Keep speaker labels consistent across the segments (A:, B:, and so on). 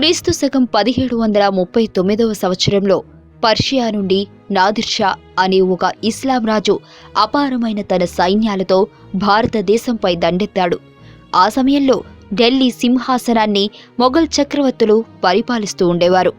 A: క్రీస్తు శకం పదిహేడు వందల ముప్పై తొమ్మిదవ సంవత్సరంలో పర్షియా నుండి నాదిర్షా అనే ఒక ఇస్లాం రాజు అపారమైన తన సైన్యాలతో భారతదేశంపై దండెత్తాడు. ఆ సమయంలో ఢిల్లీ సింహాసనాన్ని మొఘల్ చక్రవర్తులు పరిపాలిస్తూ ఉండేవారు.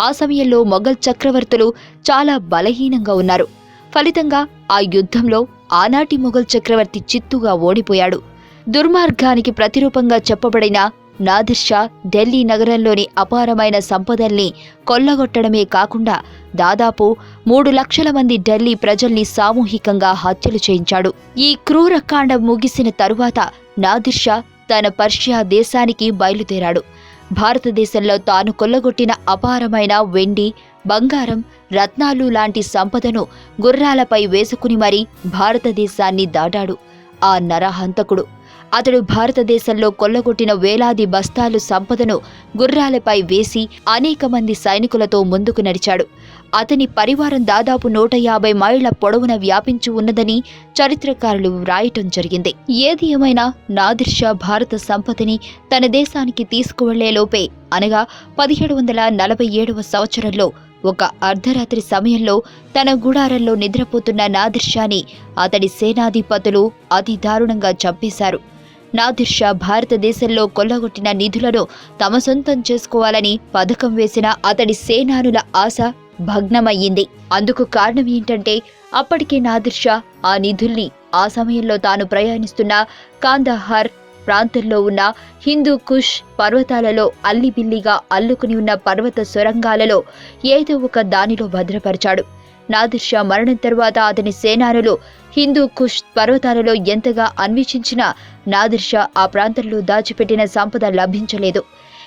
A: ఆ సమయంలో మొఘల్ చక్రవర్తులు చాలా బలహీనంగా ఉన్నారు. ఫలితంగా ఆ యుద్ధంలో ఆనాటి మొఘల్ చక్రవర్తి చిత్తుగా ఓడిపోయాడు. దుర్మార్గానికి ప్రతిరూపంగా చెప్పబడిన నాదిర్ షా ఢిల్లీ నగరంలోని అపారమైన సంపదల్ని కొల్లగొట్టడమే కాకుండా దాదాపు మూడు లక్షల మంది ఢిల్లీ ప్రజల్ని సామూహికంగా హత్యలు చేయించాడు. ఈ క్రూరకాండం ముగిసిన తరువాత నాదిర్ షా తన పర్షియా దేశానికి బయలుదేరాడు. భారతదేశంలో తాను కొల్లగొట్టిన అపారమైన వెండి బంగారం రత్నాలు లాంటి సంపదను గుర్రాలపై వేసుకుని మరీ భారతదేశాన్ని దాటాడు. ఆ నరహంతకుడు అతడు భారతదేశంలో కొల్లగొట్టిన వేలాది బస్తాలు సంపదను గుర్రాలపై వేసి అనేక మంది సైనికులతో ముందుకు నడిచాడు. అతని పరివారం దాదాపు నూట యాభై మైళ్ళ పొడవున వ్యాపించి ఉన్నదని చరిత్రకారులు వ్రాయటం జరిగింది. ఏది ఏమైనా నాదిర్షా భారత సంపదని తన దేశానికి తీసుకువెళ్ళేలోపే అనగా పదిహేడు వందల నలభై ఏడవ సంవత్సరంలో ఒక అర్ధరాత్రి సమయంలో తన గుడారంలో నిద్రపోతున్న నాదిర్షాని అతడి సేనాధిపతులు అతి దారుణంగా చంపేశారు. నాదిర్ షా భారతదేశంలో కొల్లగొట్టిన నిధులను తమ సొంతం చేసుకోవాలని పథకం వేసిన అతడి సేనానుల ఆశ భగ్నమయ్యింది. అందుకు కారణం ఏంటంటే అప్పటికే నాదిర్ షా ఆ నిధుల్ని ఆ సమయంలో తాను ప్రయాణిస్తున్న కాందహార్ ప్రాంతంలో ఉన్న హిందూ కుష్ పర్వతాలలో అల్లిబిల్లిగా అల్లుకుని ఉన్న పర్వత సొరంగాలలో ఏదో ఒక దానిలో భద్రపరిచాడు. నాదిర్ షా మరణం తర్వాత అతని సేనానులు హిందూ కుష్ పర్వతాలలో ఎంతగా అన్వేషించినా నాదిర్ షా ఆ ప్రాంతంలో దాచిపెట్టిన సంపద లభించలేదు.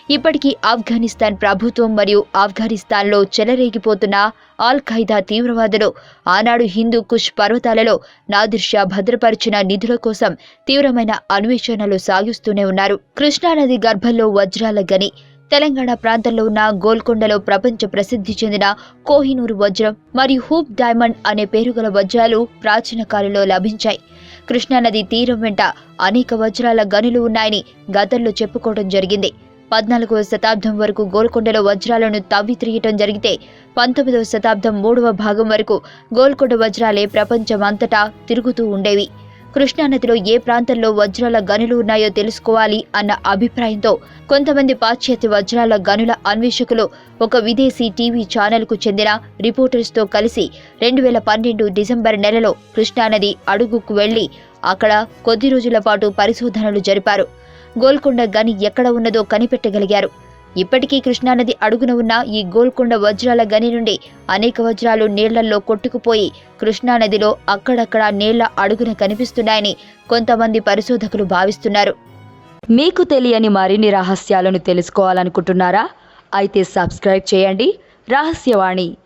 A: ఇప్పటికీ ఆఫ్ఘనిస్తాన్ ప్రభుత్వం మరియు ఆఫ్ఘనిస్తాన్లో చెలరేగిపోతున్న ఆల్ ఖైదా తీవ్రవాదులు ఆనాడు హిందూ కుష్ పర్వతాలలో నాదిర్ షా భద్రపరిచిన నిధుల కోసం తీవ్రమైన అన్వేషణలు సాగిస్తూనే ఉన్నారు. కృష్ణానది గర్భంలో వజ్రాల గని తెలంగాణ ప్రాంతంలో ఉన్న గోల్కొండలో ప్రపంచ ప్రసిద్ధి చెందిన కోహినూరు వజ్రం మరియు హూప్ డైమండ్ అనే పేరుగల వజ్రాలు ప్రాచీన కాలంలో లభించాయి. కృష్ణానది తీరం వెంట అనేక వజ్రాల గనులు ఉన్నాయని గతంలో చెప్పుకోవడం జరిగింది. పద్నాలుగవ శతాబ్దం వరకు గోల్కొండలో వజ్రాలను తవ్వి తిరిగటం జరిగితే పంతొమ్మిదవ శతాబ్దం మూడవ భాగం వరకు గోల్కొండ వజ్రాలే ప్రపంచమంతటా తిరుగుతూ ఉండేవి. కృష్ణానదిలో ఏ ప్రాంతంలో వజ్రాల గనులు ఉన్నాయో తెలుసుకోవాలి అన్న అభిప్రాయంతో కొంతమంది పాశ్చాత్య వజ్రాల గనుల అన్వేషకులు ఒక విదేశీ టీవీ ఛానల్కు చెందిన రిపోర్టర్స్తో కలిసి రెండు వేల పన్నెండు డిసెంబర్ నెలలో కృష్ణానది అడుగుకు వెళ్ళి అక్కడ కొద్ది రోజుల పాటు పరిశోధనలు జరిపారు. గోల్కొండ గని ఎక్కడ ఉన్నదో కనిపెట్టగలిగారు. ఇప్పటికీ కృష్ణానది అడుగున ఉన్న ఈ గోల్కొండ వజ్రాల గని నుండి అనేక వజ్రాలు నీళ్ళల్లో కొట్టుకుపోయి కృష్ణానదిలో అక్కడక్కడ నీళ్ళ అడుగున కనిపిస్తున్నాయని కొంతమంది పరిశోధకులు భావిస్తున్నారు.
B: మీకు తెలియని మరిన్ని రహస్యాలను తెలుసుకోవాలనుకుంటున్నారా? అయితే సబ్స్క్రైబ్ చేయండి. రహస్యవాణి.